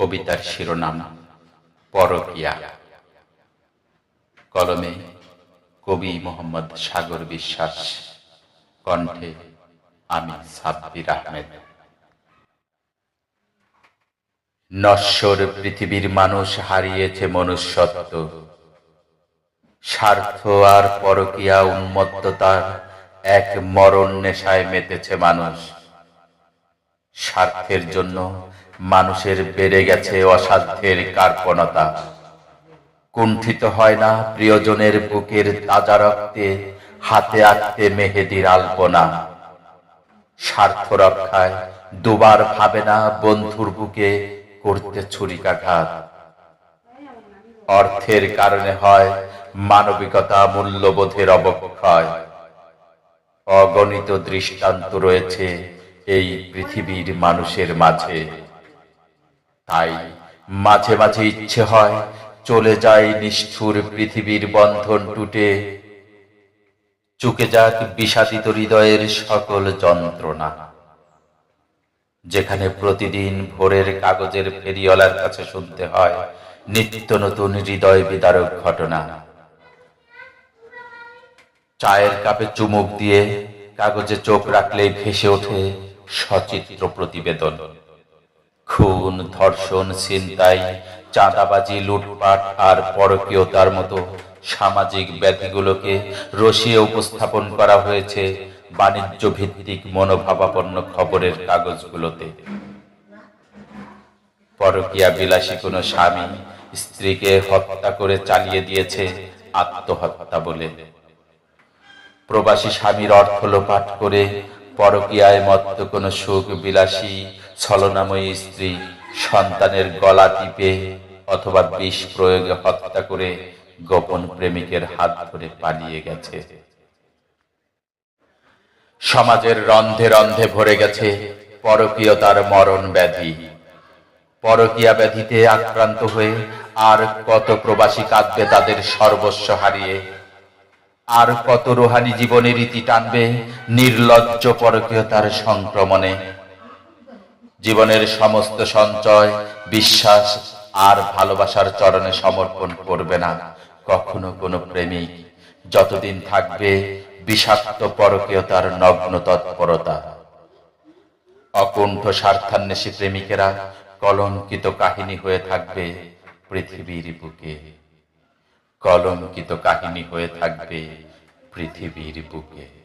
কবিতার শিরোনাম পরকিয়া কলমে কবি মোহাম্মদ সাগর বিশ্বাস, কণ্ঠে আমি সাব্বির আহমেদ। নশ্বর পৃথিবীর মানুষ হারিয়েছে মনুষ্যত্ব। স্বার্থ আর পরকিয়া উন্মত্ততার এক মরণ নেশায় মেতেছে মানুষ। স্বার্থের জন্য মানুষের বেড়ে গেছে অসাধ্যের কার্পণতা। কুণ্ঠিত হয় না প্রিয়জনের বুকের তাজা রক্তে, হাতে আঁকতে মেহেদির আলপনা। স্বার্থ রক্ষায় দুবার ভাবে না বন্ধুর বুকে করতে ছুরিকাঘাত। অর্থের কারণে হয় মানবিকতা মূল্যবোধের অবক্ষয়। অগণিত দৃষ্টান্ত রয়েছে এই পৃথিবীর মানুষের মাঝে। তাই মাঝে মাঝে ইচ্ছে হয় চলে যায় নিষ্ঠুর পৃথিবীর বন্ধন টুটে। চুকে যাক বিষাদিত হৃদয়ের সকল যন্ত্রণা। যেখানে প্রতিদিন ভোরের কাগজের ফেরিওয়ালার কাছে শুনতে হয় নিত্য নতুন হৃদয় বিদারক ঘটনা। চায়ের কাপে চুমুক দিয়ে কাগজে চোখ রাখলেই ভেসে ওঠে সচিত্র প্রতিবেদন। খুন, ধর্ষণ, ছিনতাই, চাঁদাবাজি, লুটপাট আর পরকীয়তার মতো সামাজিক ব্যাধিগুলোকে রসিয়ে উপস্থাপন করা হয়েছে বাণিজ্য ভিত্তিক মনোভাবাপন্ন খবরের কাগজগুলোতে। পরকীয়া বিলাসী কোনো স্বামী স্ত্রীকে হত্যা করে চালিয়ে দিয়েছে আত্মহত্যা বলে। প্রবাসী স্বামীর অর্থ লোপাট করে পরকীয়ায় মত্ত কোনো সুখ বিলাসী ছলনাময়ী স্ত্রী সন্তানের গলা টিপে অথবা বিষ প্রয়োগে হত্যা করে গোপন প্রেমিকের হাত ধরে পালিয়ে গেছে। সমাজের রন্ধে রন্ধে ভরে গেছে পরকীয়তার মরণ ব্যাধি। পরকীয়া ব্যাধিতে আক্রান্ত হয়ে আর কত প্রবাসী কাঁদবে তাদের সর্বস্ব হারিয়ে। আর কত রোহানি জীবনের রীতি টানবে নির্লজ্জ পরকীয়তার সংক্রমণে। জীবনের সমস্ত সঞ্চয়, বিশ্বাস আর ভালোবাসার চরণে সমর্পণ করবে না কখনো কোনো প্রেমিক। যতদিন থাকবে বিষাক্ত পরকীয়তার নগ্ন তৎপরতা। অকুণ্ঠ স্বার্থান্বেষী প্রেমিকেরা কলঙ্কিত কাহিনী হয়ে থাকবে পৃথিবীর বুকে। কলঙ্কিত কাহিনী হয়ে থাকবে পৃথিবীর বুকে।